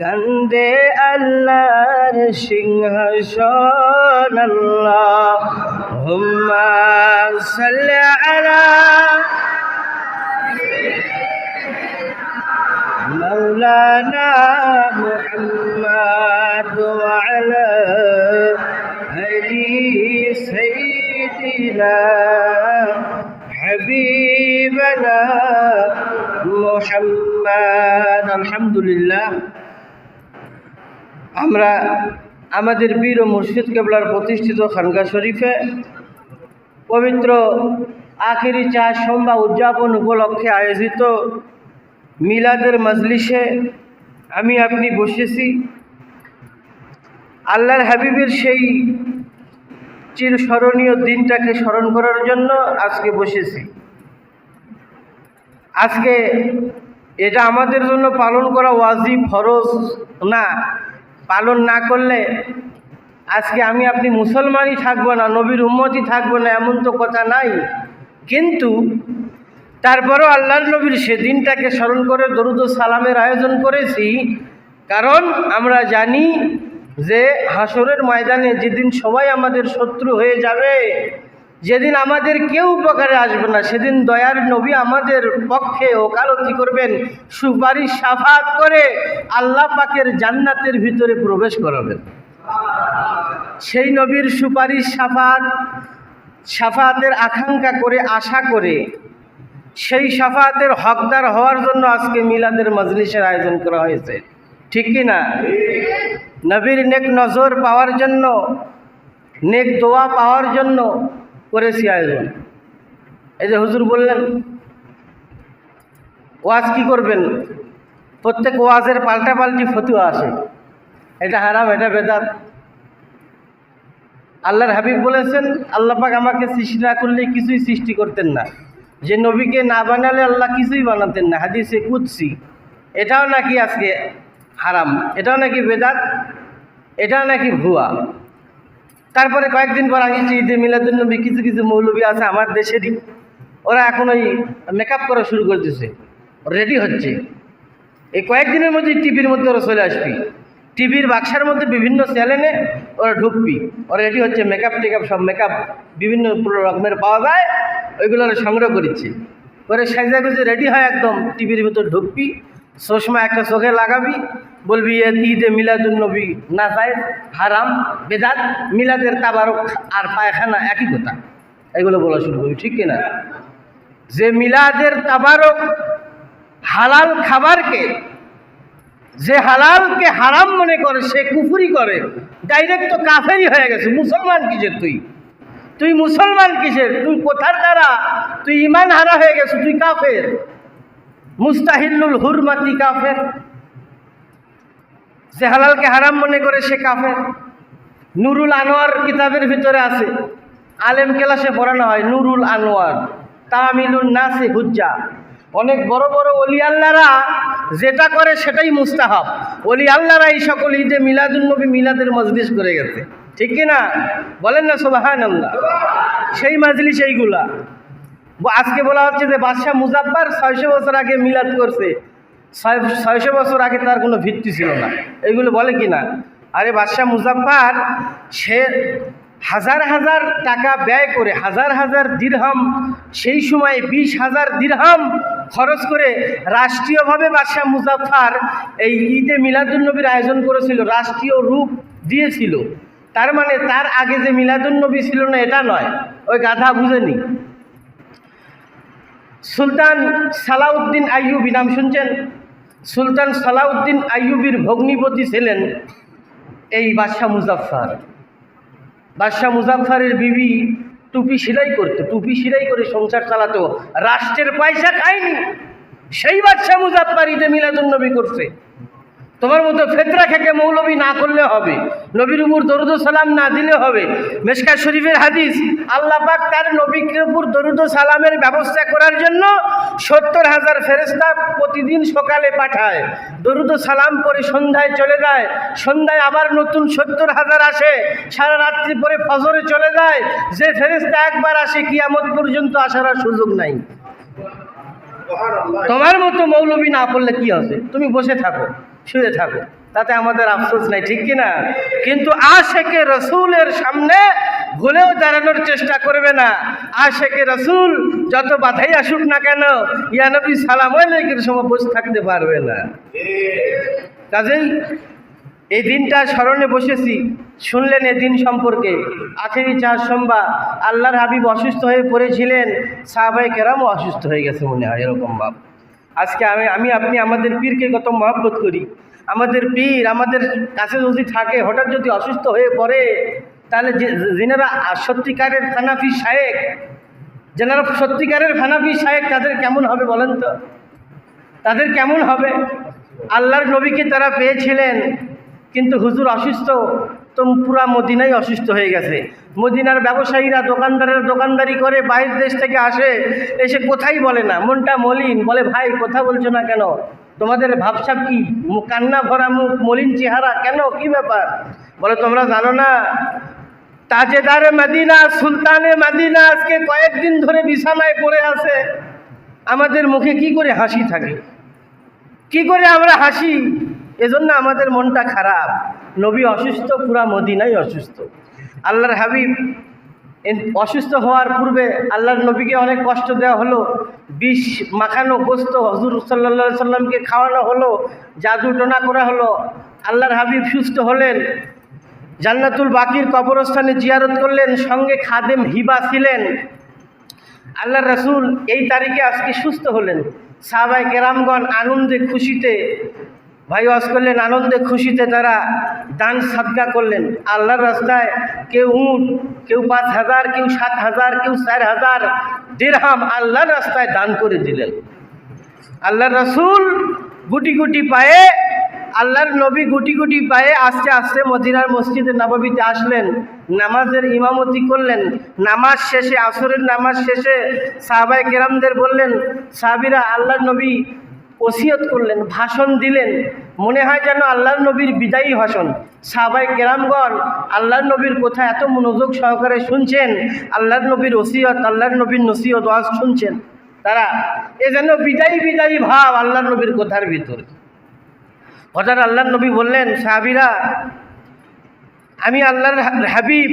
কান্দে আল্লাহর সিংহাসন আল্লাহ হুম্মা সাল্লি আলা مولانا محمد وعلى آل سيدنا حبيبنا محمد الحمد لله আমরা আমাদের বীর ও মুর্শিদ কেবলার প্রতিষ্ঠিত খানকা শরীফে পবিত্র আখেরি চার সোমবার উদযাপন উপলক্ষে আয়োজিত মিলাদের মজলিসে আমি আপনি বসেছি। আল্লাহর হাবিবের সেই চির স্মরণীয় দিনটাকে স্মরণ করার জন্য আজকে বসেছি। আজকে এটা আমাদের জন্য পালন করা ওয়াজিব, ফরজ না। পালন না করলে আজকে আমি আপনি মুসলমানই থাকব না, নবীর উম্মতই থাকব না, এমন তো কথা নাই। কিন্তু তারপরও আল্লাহর নবীর সেদিনটাকে স্মরণ করে দরুদ সালামের আয়োজন করেছি। কারণ আমরা জানি যে হাসরের ময়দানে যেদিন সবাই আমাদের শত্রু হয়ে যাবে যেদিন আমাদের কেউ উপকারে আসবে না, সেদিন দয়ার নবী আমাদের পক্ষে ওকালতি করবেন, সুপারিশ সাফাত করে আল্লাহ পাকের জান্নাতের ভিতরে প্রবেশ করাবেন। সেই নবীর সুপারিশ সাফাত, সাফাতের আকাঙ্ক্ষা করে, আশা করে, সেই সাফাতের হকদার হওয়ার জন্য আজকে মিলাদের মজলিসের আয়োজন করা হয়েছে। ঠিক কি না? নবীর নেক নজর পাওয়ার জন্য, নেক দোয়া পাওয়ার জন্য করেছি আয়োজন। এই যে হুজুর বললেন, ওয়াজ কি করবেন? প্রত্যেক ওয়াজের পাল্টা পাল্টি ফতুয়া আসে। এটা হারাম, এটা বেদাত। আল্লাহর হাবিব বলেছেন, আল্লাহ পাক আমাকে সৃষ্টি না করলে কিছুই সৃষ্টি করতেন না। যে নবীকে না বানালে আল্লাহ কিছুই বানাতেন না। হাদিসে কুৎসি এটাও নাকি আজকে হারাম, এটাও নাকি বেদাত, এটাও নাকি ভুয়া। তারপরে কয়েকদিন পর আমি ঈদে মিলাদুলনবী কিছু কিছু মৌলবী আছে আমার দেশেরই, ওরা এখন ওই মেকআপ করা শুরু করে দিয়েছে রেডি হচ্ছে। এই কয়েকদিনের মধ্যে টিভির মধ্যে ওরা চলে আসবি। টিভির বাক্সার মধ্যে বিভিন্ন চ্যানেলে ওরা ঢুকবি। ওরা রেডি হচ্ছে মেকআপ টেকআপ সব মেকআপ বিভিন্ন রকমের পাওয়া যায়, ওইগুলো ওরা সংগ্রহ করেছে ওরা সাজা গুজে রেডি হয় একদম টিভির ভিতর ঢুকবি। চশমা একটা চোখে লাগাবি, বলবি ঈদে মিলাদুল নবী না যায়, হারাম, বেদাত, মিলাদের তাবারক আর পায়খানা একই কথা। এগুলো বলা শুরু করবি, ঠিক কিনা? যে মিলাদের তাবারক হালাল খাবারকে, যে হালালকে হারাম মনে করে, সে কুফুরি করে, ডাইরেক্ট তো কাফেরই হয়ে গেছে। মুসলমান কিসের তুই? তুই মুসলমান কিসের? তুই কোথার দ্বারা? তুই ইমান হারা হয়ে গেছে, তুই কাফের। মুস্তাহিল্লুল হুরমাতি কাফের। যে হালালকে হারাম মনে করে সে কাফের। নুরুল আনোয়ার কিতাবের ভিতরে আছে। আলেম ক্লাসে পড়ানো হয় নুরুল আনোয়ার, তামিলুন নাসে হুজ্জা। অনেক বড় বড় অলি আল্লাহরা যেটা করে সেটাই মুস্তাহাব। অলি আল্লাহরা এই সকল ঈদে মিলাদুলনবী মিলাদের মজলিস করে গেছে। ঠিক কি না? বলেন না সোবাহান আল্লাহ সেই মাজলিস এইগুলা। আজকে বলা হচ্ছে যে বাদশাহ মুজাব্বার ছয়শো বছর আগে মিলাদ করছে। ছয়শো বছর আগে তার কোনো ভিত্তি ছিল না। এইগুলো বলে কি না? আরে বাদশাহ মুজাব্বার, সে হাজার হাজার টাকা ব্যয় করে, হাজার হাজার দিরহাম, সেই সময় বিশ হাজার দিরহাম খরচ করে রাষ্ট্রীয়ভাবে বাদশাহ মুজাফার এই ঈদে মিলাদুলনবীর আয়োজন করেছিল, রাষ্ট্রীয় রূপ দিয়েছিল। তার মানে তার আগে যে মিলাদুলনবী ছিল না, এটা নয়। ওই গাধা বুঝেনি। সুলতান সালাউদ্দিন আইয়ুবি, নাম শুনছেন? সুলতান সালাউদ্দিন আইয়ুবির ভগ্নিপতি ছিলেন এই বাদশাহ মুজাফার বাদশাহ মুজাফারের বিবি টুপি সিলাই করতো, টুপি সিলাই করে সংসার চালাতো, রাষ্ট্রের পয়সা খায়নি। সেই বাদশাহ মুজাফার ইতে মিলাদুন নবী করছে। তোমার মতো ফেতরা খেকে মৌলবি না করলে হবে। নবীর উপর দরুদ সালাম না দিলে হবে। মেশকা শরীফের হাদিস আল্লাহ পাক তার নবীর উপর দরুদ সালামের ব্যবস্থা করার জন্য সত্তর হাজার ফেরেস্তা প্রতিদিন সকালে পাঠায়। দরুদ সালাম পরে সন্ধ্যায় চলে যায়। সন্ধ্যায় আবার নতুন সত্তর হাজার আসে। সারা রাত্রি পরে ফজরে চলে যায়। যে ফেরেস্তা একবার আসে কিয়ামত পর্যন্ত আসার আর সুযোগ নাই। তোমার মতো মৌলবি না করলে কি হবে? তুমি বসে থাকো। শুয়ে থাকো। তাতে আমাদের আফসোস নাই, ঠিক কি না কিন্তু আশেকে রসুলের সামনে ভুলেও দাঁড়ানোর চেষ্টা করবে না। আশেকে রসুল যত বাধাই আসুক না কেন ইয়ানবী সালাম আলাইকের সময় বসে থাকতে পারবে না। কাজেই এই দিনটা স্মরণে বসেছি, শুনলেন এই দিন সম্পর্কে। আখেরি চার সোমবার, আল্লাহর হাবিব অসুস্থ হয়ে পড়েছিলেন সাহাবাই কেরামও অসুস্থ হয়ে গেছে মনে হয়, এরকম ভাব। আজকে আমি আমি, আপনি আমাদের পীরকে কত মহব্বত করি। আমাদের পীর আমাদের কাছে যদি থাকে, হঠাৎ যদি অসুস্থ হয়ে পড়ে, তাহলে যেনারা সত্যিকারের খানাফি শায়েক, যেনারা সত্যিকারের খানাফি শায়েক, তাদের কেমন হবে বলেন তো? তাদের কেমন হবে? আল্লাহর নবীকে তারা পেয়েছিলেন, কিন্তু হুজুর অসুস্থ তো পুরা মদিনাই অসুস্থ হয়ে গেছে। মদিনার ব্যবসায়ীরা দোকানদারের দোকানদারি করে বাইরের দেশ থেকে আসে, এসে কোথায় বলে না? মনটা মলিন। বলে, ভাই, কথা বলছো না কেন? তোমাদের ভাবসাব কি? কান্না ভরা মুখ, মলিন চেহারা কেন? কি ব্যাপার? বলে, তোমরা জানো না, তাজেদারে মদিনা, সুলতানে মদিনা আজকে কয়েকদিন ধরে বিছানায় পড়ে আছে। আমাদের মুখে কি করে হাসি থাকে? কি করে আমরা হাসি? এজন্য আমাদের মনটা খারাপ। নবী অসুস্থ, পুরা মদিনাই অসুস্থ। আল্লাহর হাবিব অসুস্থ হওয়ার পূর্বে আল্লাহর নবীকে অনেক কষ্ট দেওয়া হলো। বিষ মাখানো গোস্ত হজুর সাল্লা সাল্লামকে খাওয়ানো হলো, জাদু টোনা করা হলো। আল্লাহর হাবিব সুস্থ হলেন, জান্নাতুল বাকির কবরস্থানে জিয়ারত করলেন, সঙ্গে খাদেম হিবা ছিলেন। আল্লাহ রসুল এই তারিখে আজকে সুস্থ হলেন। সাহাবাই কেরামগণ আনন্দে খুশিতে ভাই ওয়াজ করলেন, আনন্দে খুশিতে তারা দান সাদগা করলেন। আল্লাহর রাস্তায় কেউ উঁট, কেউ পাঁচ হাজার, কেউ সাত হাজার, কেউ চার হাজার দেড়হাম আল্লাহর রাস্তায় দান করে দিলেন। আল্লাহর রসুল গুটি গুটি পায়ে, আল্লাহর নবী গুটি গুটি পায়ে আস্তে আস্তে মদিনার মসজিদে নবাবিতে আসলেন। নামাজের ইমামতি করলেন। নামাজ শেষে, আসরের নামাজ শেষে সাহাবাই কেরামদের বললেন, সাহাবিরা, আল্লাহর নবী ওসিয়ত করলেন, ভাষণ দিলেন। মনে হয় যেন আল্লাহর নবীর বিদায়ী ভাষণ। সাহাবাই কেরামগণ, আল্লাহর নবীর কথা এত মনোযোগ সহকারে শুনছেন, আল্লাহর নবীর ওসিয়ত, আল্লাহর নবীর নসিয়ত ওয়াজ শুনছেন। তারা, এ যেন বিদায়ী বিদায়ী ভাব আল্লাহর নবীর কথার ভিতরে। হঠাৎ আল্লাহর নবী বললেন, সাহাবিরা, আমি আল্লাহর হাবিব,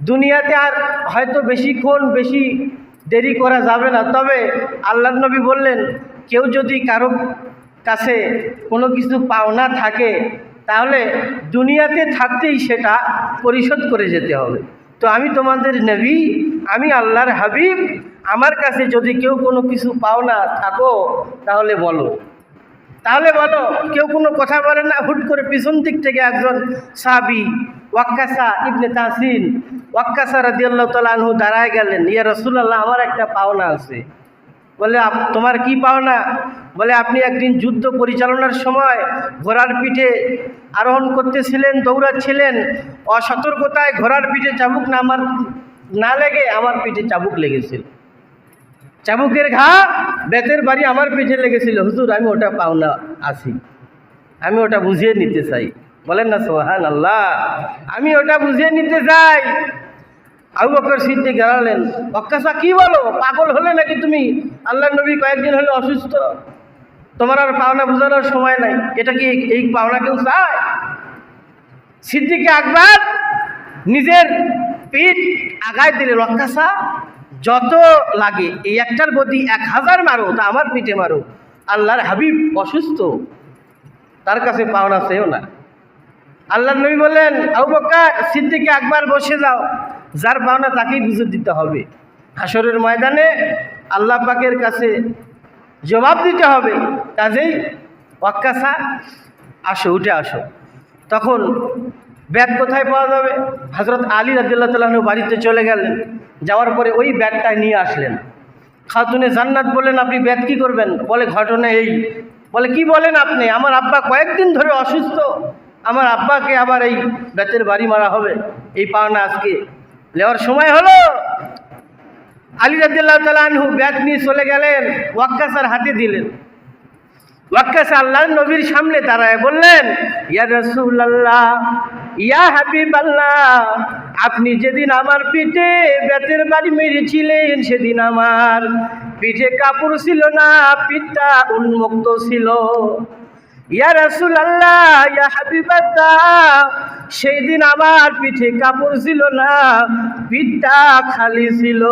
দুনিয়াতে আর হয়তো বেশিক্ষণ বেশি দেরি করা যাবে না। তবে আল্লাহর নবী বললেন কেউ যদি কারও কাছে কোনো কিছু পাওনা থাকে, তাহলে দুনিয়াতে থাকতেই সেটা পরিশোধ করে যেতে হবে। তো আমি তোমাদের নবী, আমি আল্লাহর হাবিব, আমার কাছে যদি কেউ কোনো কিছু পাওনা থাকো, তাহলে বলো। তাহলে বলো, কেউ কোনো কথা বলে না, হুট করে পিছন দিক থেকে একজন সাবি ওয়াক্কাসা ইবনে তাসিন ওয়াক্কাসা রাদিয়াল্লাহ তাআলা আনহু দাঁড়ায় গেলেন, ইয়া রাসূলুল্লাহ, আমার একটা পাওনা আছে। বলে তোমার কি পাওনা? বলে, আপনি একদিন যুদ্ধ পরিচালনার সময় ঘোড়ার পিঠে আরোহণ করতেছিলেন, দৌড়াচ্ছিলেন। অসতর্কতায় ঘোড়ার পিঠে চাবুক না, আমার না লেগে আমার পিঠে চাবুক লেগেছিল। চাবুকের ঘা বেতের বাড়ি আমার পিঠে লেগেছিল। হুজুর, আমি ওটা পাওনা আসি আমি ওটা বুঝিয়ে নিতে চাই। বলেন না সোহান আল্লাহ আমি ওটা বুঝিয়ে নিতে চাই। আবু বকর সিদ্দিক গেলালেন অক্কাসা কি বলো? পাগল হলে নাকি তুমি? আল্লাহ নবী কয়েকদিন হলে অসুস্থ। তোমার আর পাওনা বোঝানোর সময় নাই। এটা কি এই পাওনা কেউ চায়? সিদ্দিকে আকবর নিজের পিঠ আগায় দিলে রক্ষাসা যত লাগে, এই একটার প্রতি এক হাজার মারো, তা আমার পিঠে মারো। আল্লাহর হাবিব অসুস্থ। তার কাছে পাওনা সেও না। আল্লাহ নবী বললেন, আবু বকর, সিদ্দিকে একবার বসে যাও। যার পাওনা তাকেই বুঝে দিতে হবে। হাসরের ময়দানে আল্লাহ পাকের কাছে জবাব দিতে হবে। কাজেই ওয়াক্কাসা আসো, উঠে আসো। তখন ব্যাগ কোথায় পাওয়া যাবে? হজরত আলী রাদিল্লাহ তালু বাড়িতে চলে গেলেন। যাওয়ার পরে ওই ব্যাগটা নিয়ে আসলেন। খাতুনে জান্নাত বললেন, আপনি ব্যাগ কী করবেন? বলে, ঘটনা এই। বলে, কি বলেন আপনি? আমার আব্বা কয়েকদিন ধরে অসুস্থ। আমার আব্বাকে আবার এই ব্যাতের বাড়ি মারা হবে। এই পাওনা আজকে। নেওয়ার সময় হলো। আলী রাদিল্লাহ তালু ব্যাগ নিয়ে চলে গেলেন, ওয়াক্কাসার হাতে দিলেন। ওয়াক্কাস আল্লাহ নবীর সামনে দাঁড়ায় বললেন, ইয়া রসুল্লাহ ইয়া হাবিব আল্লাহ আপনি যেদিন আমার পিঠে বেতের বাড়ি মেরেছিলেন, সেদিন আমার পিঠে কাপড় ছিল না, পিঠটা উন্মুক্ত ছিল। ইয়া রাসুল আল্লাহ ইয়া হাবিবাল্লাহ, সেই দিন আমার পিঠে কাপড় ছিল না, পিঠটা খালি ছিল।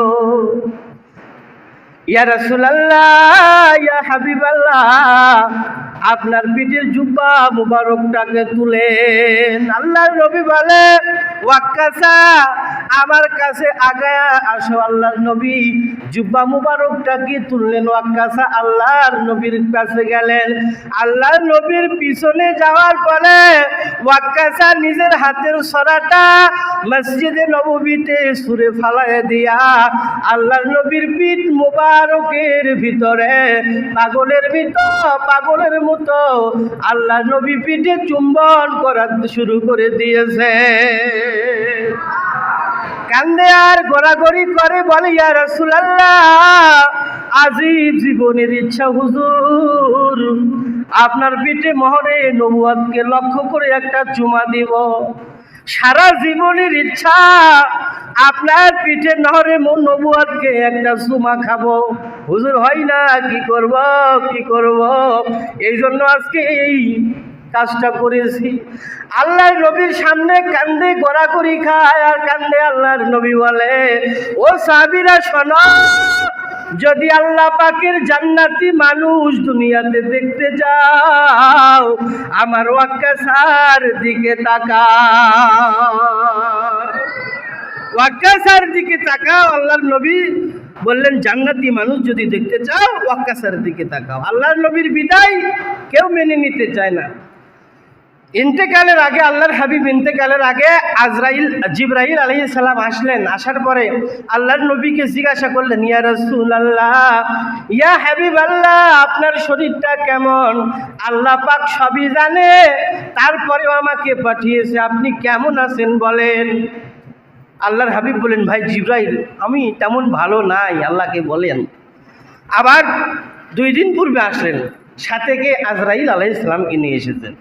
ইয়া রাসূলুল্লাহ, ইয়া হাবিবাল্লাহ আপনার পিঠের জুব্বা মুবারকটাকে তুলেন আল্লাহর নবী বলে, ওয়াক্কাসা, আমার কাছে আগায়া আসো আল্লাহর নবী। জুব্বা মুবারকটাকে তুললেন? ওয়াক্কাসা, আল্লাহর নবীর কাছে গেলেন। আল্লাহর নবীর পিছনে যাওয়ার পরে ওয়াক্কাসা নিজের হাতের সরাটা মসজিদে নববীতে সুরে ফালায় দিয়া আল্লাহর নবীর পিঠ মুবারকের ভিতরে পাগলের ভিতর, পাগলের মতো আল্লাহ নবী পিঠে চুম্বন করা শুরু করে দিয়েছে। কান্দে আর গড়াগড়ি করে বলে, ইয়া রাসূলুল্লাহ, আজিব জীবনের ইচ্ছা হুজুর। আপনার পিঠে মহরে নবুয়াতকে লক্ষ্য করে একটা চুমা দিব। সারা জীবনের ইচ্ছা, আপনার পিঠে নহরে মন নবুয়াতকে একটা চুমা খাব। হুজুর হয় না, কি করব কি করব? এই জন্য আজকে এই কাজটা করেছি। আল্লাহর নবীর সামনে কান্দে গড়াগড়ি খায়, আর কান্দে আল্লাহর নবী বলে, ও সাবিরা শোনো যদি আল্লাহ পাকের জান্নাতি মানুষ দুনিয়াতে দেখতে যাও, আমার ওয়াক্কাসার দিকে তাকা ওয়াক্কাসার দিকে তাকাও, আল্লাহর নবী বললেন, জান্নাতি মানুষ যদি দেখতে চাও, ওয়াক্কাসার দিকে তাকাও। আল্লাহর নবীর বিদায় কেউ মেনে নিতে চায় না। ইন্তেকালের আগে, আল্লাহর হাবিব ইন্তেকালের আগে আজরাইল জিব্রাহিল আলহি সালাম আসলেন। আসার পরে আল্লাহর নবীকে জিজ্ঞাসা করলেন, ইয়া রসুল আল্লাহ ইয়া হাবিব আল্লাহ আপনার শরীরটা কেমন? আল্লাহ পাক সবই জানে। তারপরেও আমাকে পাঠিয়েছে, আপনি কেমন আছেন বলেন? আল্লাহর হাবিব বলেন ভাই জিব্রাইল, আমি তেমন ভালো নাই, আল্লাহকে বলেন। আবার দুই দিন পূর্বে আসলেন, সাথে কে আজরাইল আলাহ ইসলামকে নিয়ে এসেছেন।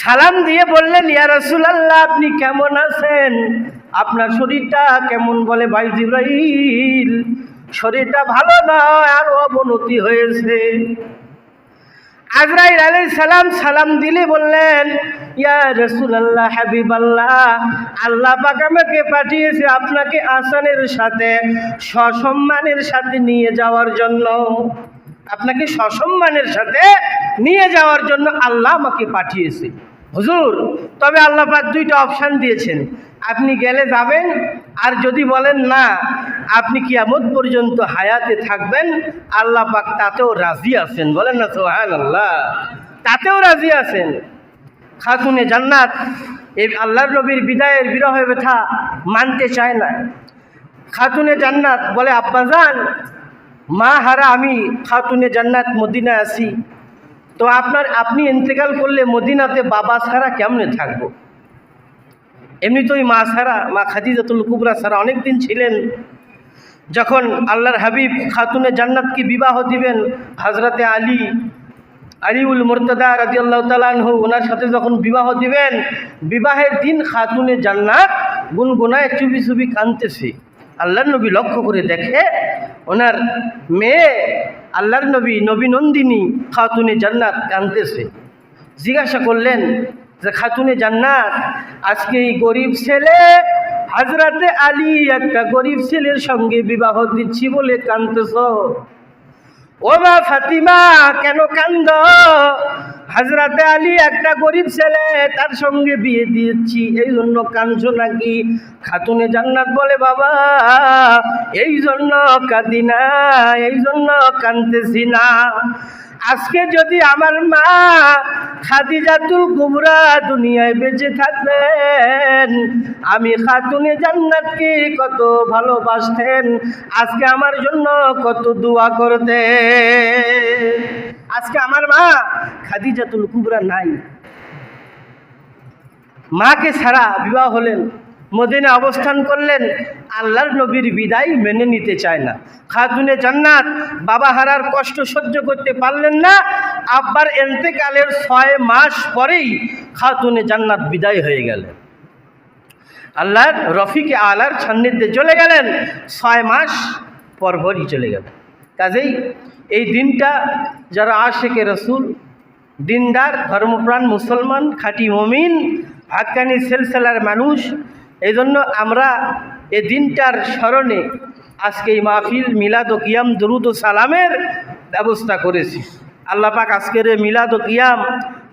সালাম দিয়ে বললেন, ইয়া রাসূলুল্লাহ, আপনি কেমন আছেন? আপনার শরীরটা কেমন বলে ভাই জিব্রাইল? শরীরটা ভালো নয় আর অবনতি হয়েছে। আজরাইল আলাইহিস সালাম সালাম দিলে বললেন, ইয়া রাসূলুল্লাহ, হাবিবাল্লাহ, আল্লাহ পাক আমাকে পাঠিয়েছে আপনাকে আসানের সাথে সসম্মানের সাথে নিয়ে যাওয়ার জন্য। আপনাকে সসম্মানের সাথে নিয়ে যাওয়ার জন্য আল্লাহ আমাকে পাঠিয়েছে। হুজুর, তবে আল্লাহ পাক দুইটা অপশান দিয়েছেন। আপনি গেলে যাবেন, আর যদি বলেন না, আপনি কি কিয়ামত পর্যন্ত হায়াতে থাকবেন, আল্লাহ পাক তাতেও রাজি আছেন। বলেন না সোহান আল্লাহ তাতেও রাজি আছেন। খাতুনে জান্নাত এই আল্লাহর নবীর বিদায়ের বিরহ ব্যথা মানতে চায় না। খাতুনে জান্নাত বলে আব্বাজান মা হারা আমি খাতুনে জান্নাত মদিনায় আসি তো আপনার, আপনি ইন্তেকাল করলে মদিনাতে বাবা ছাড়া কেমনে থাকব? এমনি তো ওই মা ছাড়া, মা খাদিজাতুল কুবরা ছাড়া অনেক দিন ছিলেন। যখন আল্লাহর হাবিব খাতুনে জান্নাতকে বিবাহ দিবেন হাজরাতে আলী, আলিউল মুরতদা রাজি আল্লাহ তালানহু ওনার সাথে যখন বিবাহ দিবেন, বিবাহের দিন খাতুনে জান্নাত গুনগুনায় চুবি চুবি কানতেছে আল্লাহর নবী লক্ষ্য করে দেখে, ওনার মেয়ে আল্লাহর নবী নবী নন্দিনী খাতুনে জান্নাত কানতেছে জিজ্ঞাসা করলেন যে, খাতুনে জান্নাত, আজকে এই গরিব ছেলে হাজরাতে আলী একটা গরিব ছেলের সঙ্গে বিবাহ দিচ্ছি বলে কানতেছ ও ফাতিমা, কেন কান্দ? হাজরাতে আলী একটা গরিব ছেলে, তার সঙ্গে বিয়ে দিয়েছি, এই জন্য কাঁদছো নাকি? খাতুনে জান্নাত বলে, বাবা, এই জন্য কাঁদি না, এই জন্য কাঁদতেছি না। আজকে যদি আমার মা খাদিজাতুল কুবরা দুনিয়ায় বেঁচে থাকতেন, আমি খাতুনে জান্নাতকে কত ভালোবাসতেন, আজকে আমার জন্য কত দোয়া করতে আজকে আমার মা খাদিজাতুল কুবরা নাই। মাকে ছাড়া বিবাহ হলেন মদিনে অবস্থান করলেন, আল্লাহর নবীর বিদায় মেনে নিতে চায় না। খাতুনে জান্নাত, বাবা হারার কষ্ট সহ্য করতে পারলেন না। আব্বার এন্তেকালের ছয় মাস পরেই খাতুনে জান্নাত বিদায় হয়ে গেলেন আল্লাহর রফিকে আলার সান্নিধ্যে চলে গেলেন। ছয় মাস পরপরই চলে গেল। কাজেই এই দিনটা যারা আশেকে রসুল, দিনদার, ধর্মপ্রাণ, মুসলমান, খাঁটি মমিন হাক্কানি সেলসেলার মানুষ এই জন্য আমরা এ দিনটার স্মরণে আজকে এই মাহফিল মিলাদ ও কিয়াম, দরুদ ও সালামের ব্যবস্থা করেছি। আল্লাহ পাক আজকের এ মিলাদ ও কিয়াম,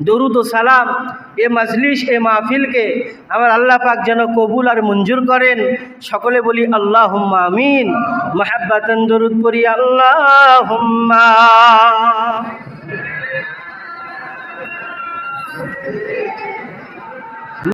দরুদ ও সালাম এ মজলিস, এ মাহফিলকে আমার আল্লাহ পাক যেন কবুল আর মঞ্জুর করেন। সকলে বলি আল্লাহ আমিন। মাহাব্বাতন দরুদ পড়ি আল্লাহ